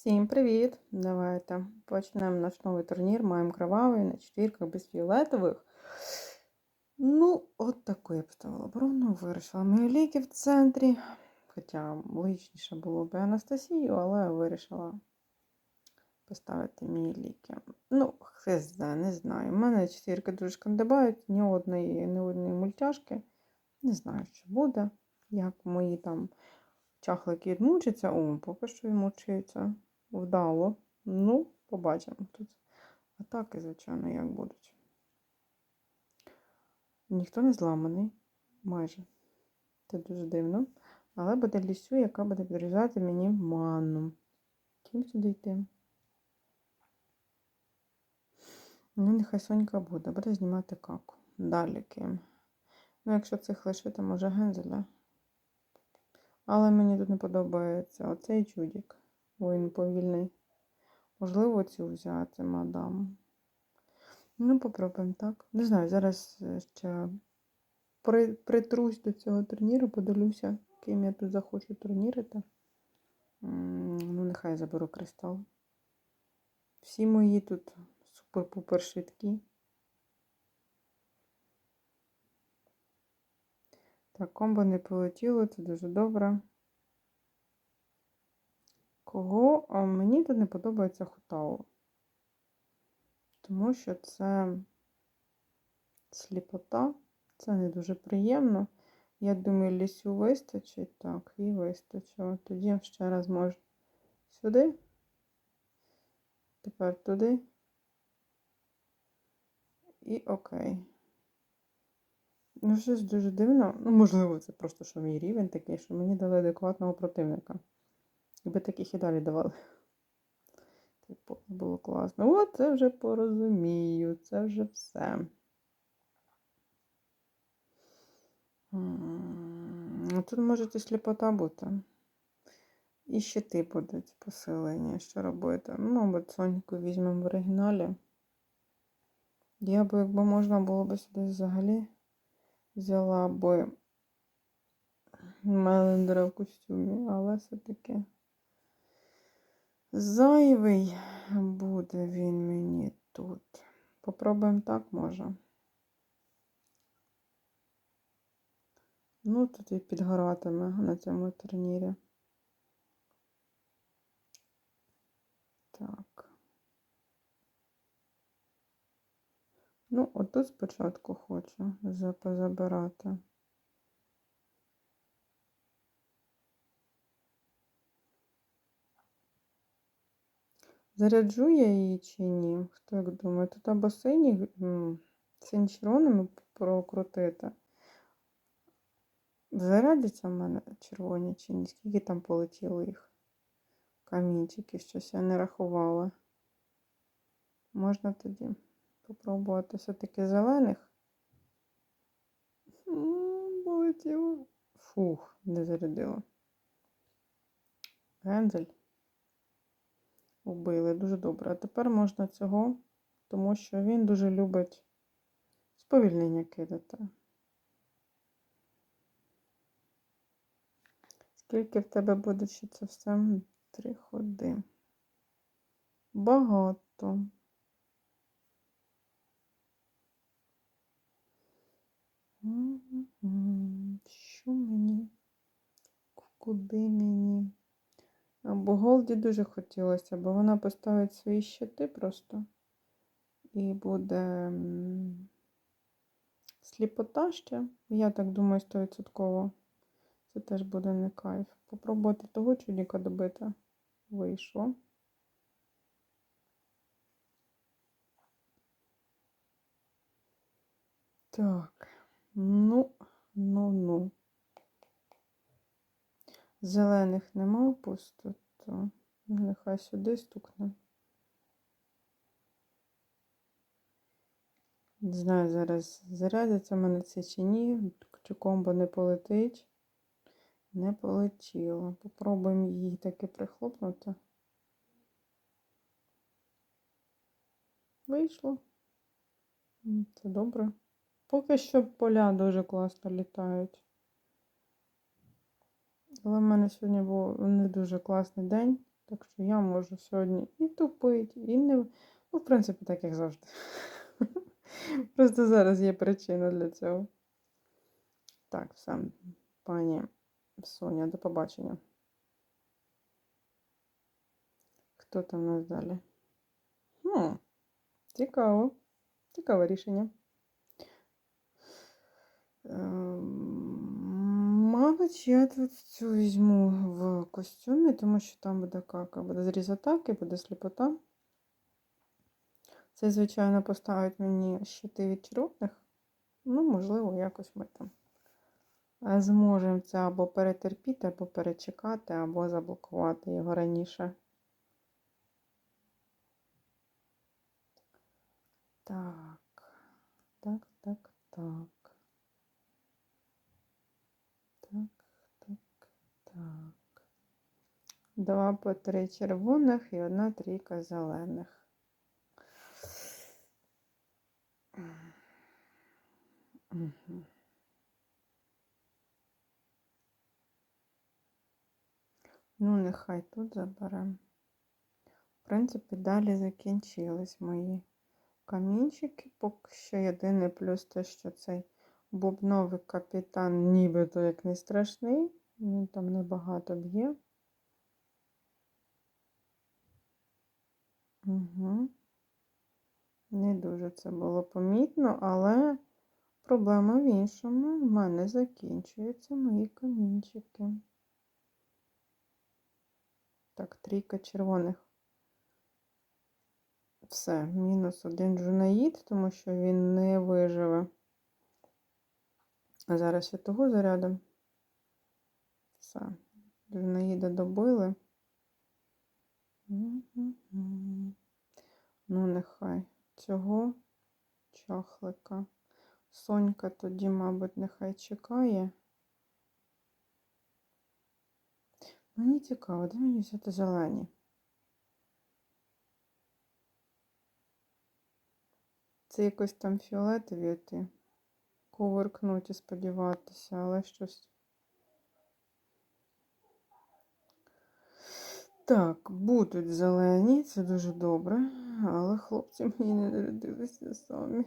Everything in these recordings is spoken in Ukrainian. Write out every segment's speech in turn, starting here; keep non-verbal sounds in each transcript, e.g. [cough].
Всім привіт! Давайте почнемо наш новий турнір. Маємо кровавий на четвірках без фіолетових. Ну, от таку я поставила оборону. Вирішила мої ліки в центрі. Хоча логічніше було б Анастасію, але вирішила поставити мої ліки. Ну, хз, не знаю. У мене четвірки дуже шкандибають, ні одної, ні одної мультяшки. Не знаю, що буде. Як мої там чахлики відмучаться. О, поки що відмучуються вдало. Ну, побачимо тут. Атаки, звичайно, як будуть. Ніхто не зламаний. Майже. Це дуже дивно. Але буде лісю, яка буде підрізати мені манну. Ким сюди йти? Ну, нехай Сонька буде. Буде знімати каку. Далі ким. Ну, якщо цих лишити, може гензеля. Але мені тут не подобається оцей чудік. Бо він повільний. Можливо, цю взяти, мадам. Ну, попробуємо так. Не знаю, зараз е, ще при, притрусь до цього турніру, подивлюся, ким я тут захочу турнірити. Ну, нехай заберу кристал. Всі мої тут супер-пупер швидкі. Так, комбо не полетіло, це дуже добре. Кого мені тут не подобається Хутао. Тому що це сліпота, це не дуже приємно. Я думаю, лісю вистачить. Так, і вистачило. Тоді ще раз можу сюди. Тепер туди. І окей. Ну, щось дуже дивно. Ну, можливо, це просто що мій рівень такий, що мені дали адекватного противника. Якби таких і далі давали. Типу, було класно. О, це вже порозумію, це вже все. Тут може і сліпота бути. І щити будуть посилені. Що робити? Ну, мабуть, Соньку візьмемо в оригіналі. Я би, якби можна було б сюди взагалі взяла би Мелендера в костюмі, але все-таки. Зайвий буде він мені тут. Попробуємо так може. Ну, тут і підгоратиме на цьому турнірі. Так. Ну, отут спочатку хочу позабирати. Заряджу я її чи ні? Хто як думає? Тут або синій, синій червоними прокрутити. Зарядяться в мене червоні чи ні? Скільки там полетіло їх? Камінчики, щось я не рахувала. Можна тоді попробувати все-таки зелених. Полетіло. Фух, не зарядило. Гензель. Вбили, дуже добре. А тепер можна цього, тому що він дуже любить сповільнення кидати. Скільки в тебе буде ще це все? Три ходи. Багато. Що мені? Куди мені? Бо Голді дуже хотілося, бо вона поставить свої щити просто. І буде сліпота ще. Я так думаю, 100%. Це теж буде не кайф. Попробувати того чудіка добити. Вийшло. Так, ну, ну, ну. Зелених нема пусто, то нехай сюди стукне. Не знаю, зараз зарядиться мене це чи ні, чи комбо не полетить. Не полетіло. Попробуємо її таки прихлопнути. Вийшло. Це добре. Поки що поля дуже класно літають. Але в мене сьогодні був не дуже класний день, Так що я можу сьогодні і тупити, і не. Ну, в принципі, так як завжди. [laughs] Просто зараз є причина для цього. Так, все, пані Соня, до побачення. Хто там у нас далі? Хм, цікаво. Цікаве рішення. Ем, Мабуть, я тут цю візьму в костюмі, тому що там буде кака, буде зріз атаки, буде сліпота. Це, звичайно, поставить мені щити від червоних. Ну, можливо, якось ми там е, зможемо це або перетерпіти, або перечекати, або заблокувати його раніше. Так, так, так. Так, так, так. Два по три червоних і одна трійка зелених. Ну, нехай тут заберемо. В принципі, далі закінчились мої камінчики. Поки що єдиний плюс те, що цей бубновий капітан нібито як не страшний. Він там небагато б'є. Угу. Не дуже це було помітно, але проблема в іншому. В мене закінчуються мої камінчики. Так, трійка червоних. Все, мінус один джунаїд, тому що він не виживе. А зараз ще того зарядом. Все, джунаїда добили. Мгм. Ну, нехай цього чахлика. Сонька тоді, мабуть, нехай чекає. Мені цікаво, де мені взяти зелені? Це якось там фіолетові ті. Коверкнуть і сподіватися, але щось. Так, будуть зелені, це дуже добре, але хлопці мені не народилися самі.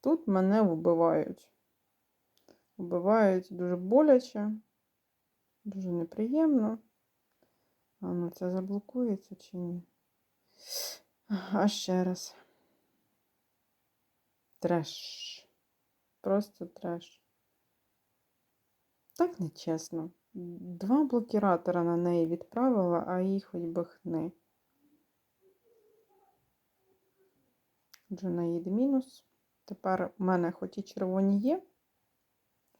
Тут мене вбивають. Вбивають дуже боляче, дуже неприємно. А ну це заблокується чи ні? А ще раз. Треш. Просто треш. Так нечесно. Два блокіратора на неї відправила, а їй хоч би хни. Джунаїд мінус. Тепер у мене хоч і червоні є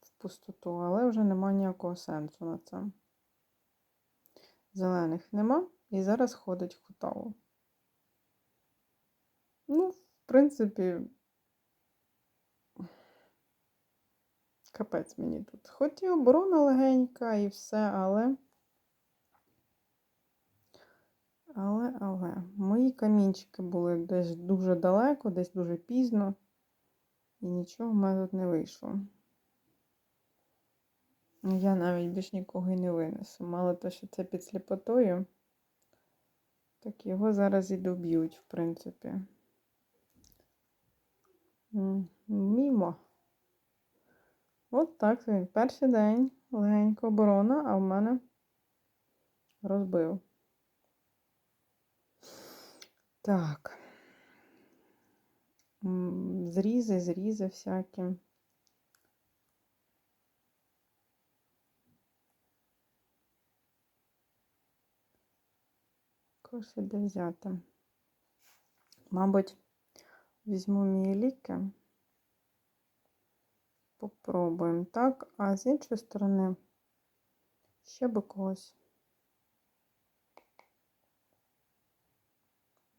в пустоту, але вже нема ніякого сенсу на це. Зелених нема. І зараз ходить в Хутаву. Ну, в принципі, капець мені тут. Хоч і оборона легенька і все, але. Але, але, мої камінчики були десь дуже далеко, десь дуже пізно, і нічого в мене тут не вийшло. Я навіть більш нікого і не винесу. Мало то, що це під сліпотою, так його зараз і доб'ють, в принципі. Мімо. От так. Перший день легенька оборона, а в мене розбив. Так. Зрізи, зрізи всякі. Кошик де взяти. Мабуть, візьму мій ліки. Попробуємо так, а з іншої сторони ще би когось.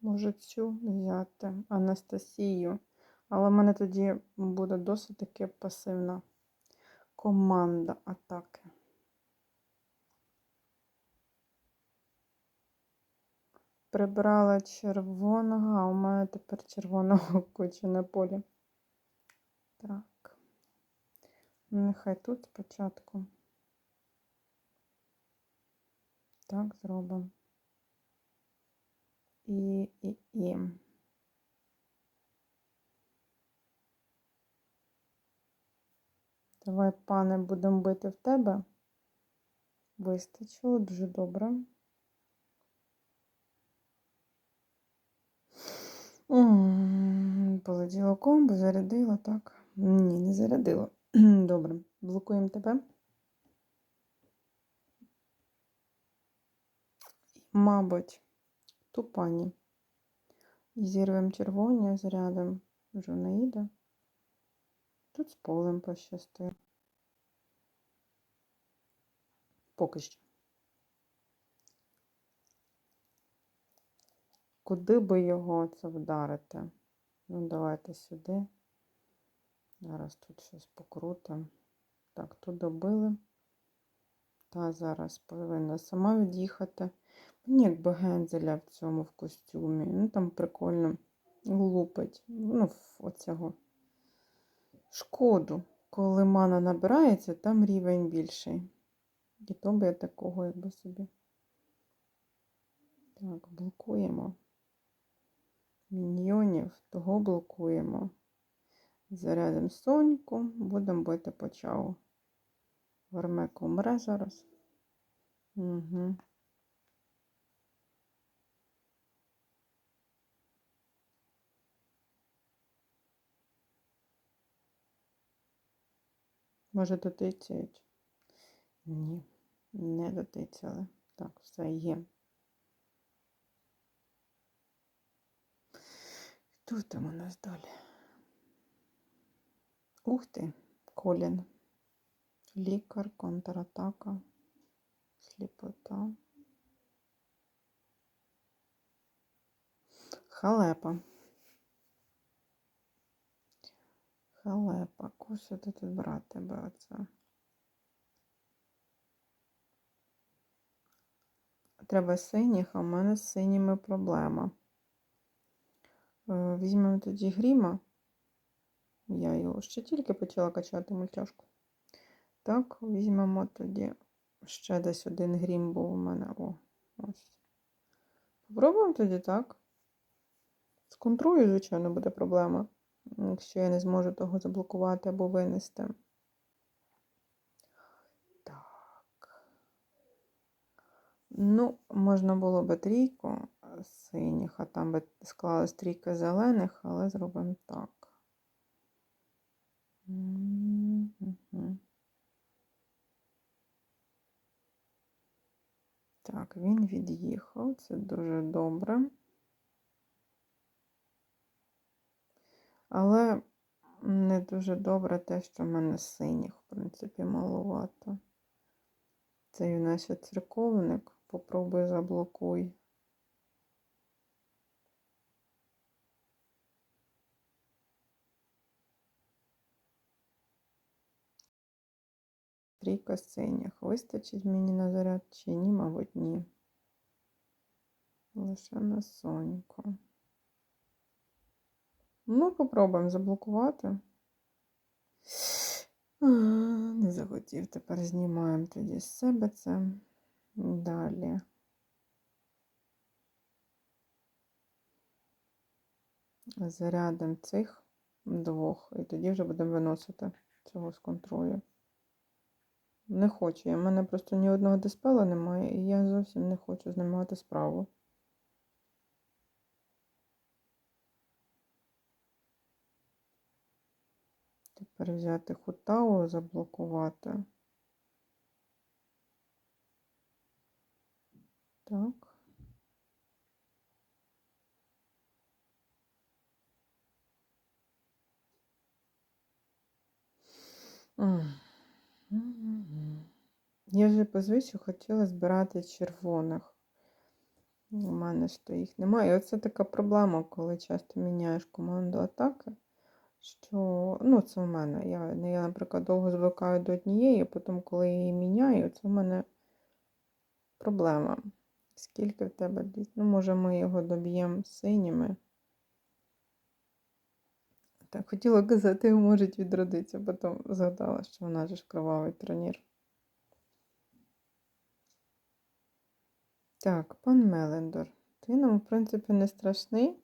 Може цю взяти Анастасію. Але в мене тоді буде досить таки пасивна команда атаки. Прибрала червоного, а у мене тепер червоного [laughs] куча на полі. Так. Ну, Нехай тут спочатку. Так зробимо. І, і, і. Давай, пане, будемо бити в тебе. Вистачило, дуже добре. Полетіло комбо, зарядило, так? Ні, не зарядило. Добре, блокуємо тебе. Мабуть, ту пані. І зірвемо червоні, зарядимо Жунаїда. Тут з полем пощастило. Поки що. Куди би його це вдарити? Ну, давайте сюди. Зараз тут щось покрутимо. Так, тут добили. Та зараз повинна сама від'їхати. Мені якби гензеля в цьому в костюмі. Ну там прикольно лупить. Ну, оцього шкоду. Коли мана набирається, там рівень більший. І то би я такого якби собі. Так, блокуємо. Міньйонів, того блокуємо. Зарядимо соньку, будемо бити по чаву. Вермек умре зараз. Угу. Може дотицяють? Ні, не дотицяли. Так, все є. Хто там у нас далі? Ух ти, Колін. Лікар, контратака, сліпота. Халепа. Халепа. Куся тут брати оце? Треба синіх, а в мене з синіми проблема. Е, Візьмемо тоді гріма. Я його ще тільки почала качати мультяшку. Так, візьмемо тоді ще десь один грім був у мене. О, ось. Попробуємо тоді так. З контролю, звичайно, буде проблема, якщо я не зможу того заблокувати або винести. Так. Ну, можна було би трійку синіх, а там би склалась трійка зелених, але зробимо так. Так, він від'їхав, це дуже добре. Але не дуже добре те, що в мене синіх, в принципі, маловато. Цей у нас ще церковник. Попробуй заблокуй. Трійка синіх. Вистачить мені на заряд чи ні, мабуть, ні. Лише на соньку. Ну, попробуємо заблокувати. Не захотів. Тепер знімаємо тоді з себе це. Далі. Зарядимо цих двох. І тоді вже будемо виносити цього з контролю. Не хочу. У мене просто ні одного диспела немає, і я зовсім не хочу з ним мати справу. Тепер взяти хутау, заблокувати. Так. Мгм. Я вже звичаю хотіла збирати червоних. У мене ж то їх немає. І оце така проблема, коли часто міняєш команду атаки. Що, ну, це в мене. Я, ну, я, наприклад, довго звикаю до однієї, а потім, коли я її міняю, це в мене проблема. Скільки в тебе? Ну, може, ми його доб'ємо синіми. Так, хотіла казати, можуть відродитися, потім згадала, що вона ж кровавий турнір. Так, пан Мелендор. Ти нам, в принципі, не страшний,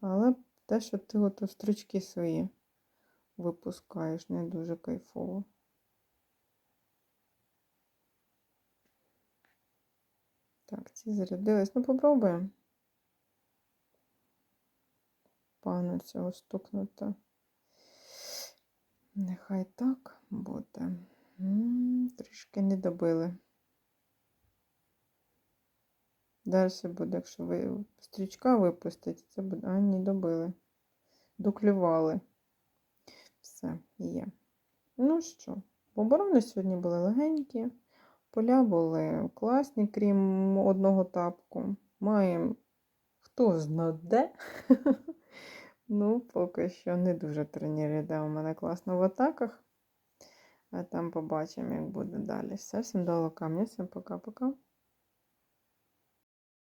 але те, що ти от стрічки свої випускаєш, не дуже кайфово. Так, ці зарядились. Ну, попробуємо. Пана цього стукнути. Нехай так буде. М, Трішки не добили. Далі буде, якщо ви стрічка випустить, це буде. А, не добили. Доклювали. Все, є. Ну що, оборони сьогодні були легенькі. Поля були класні, крім одного тапку. Маємо хто зна де. [laughs] Ну, поки що не дуже турнір йде у мене класно в атаках. А там побачимо, як буде далі. Все, всім дало камня, всім пока-пока.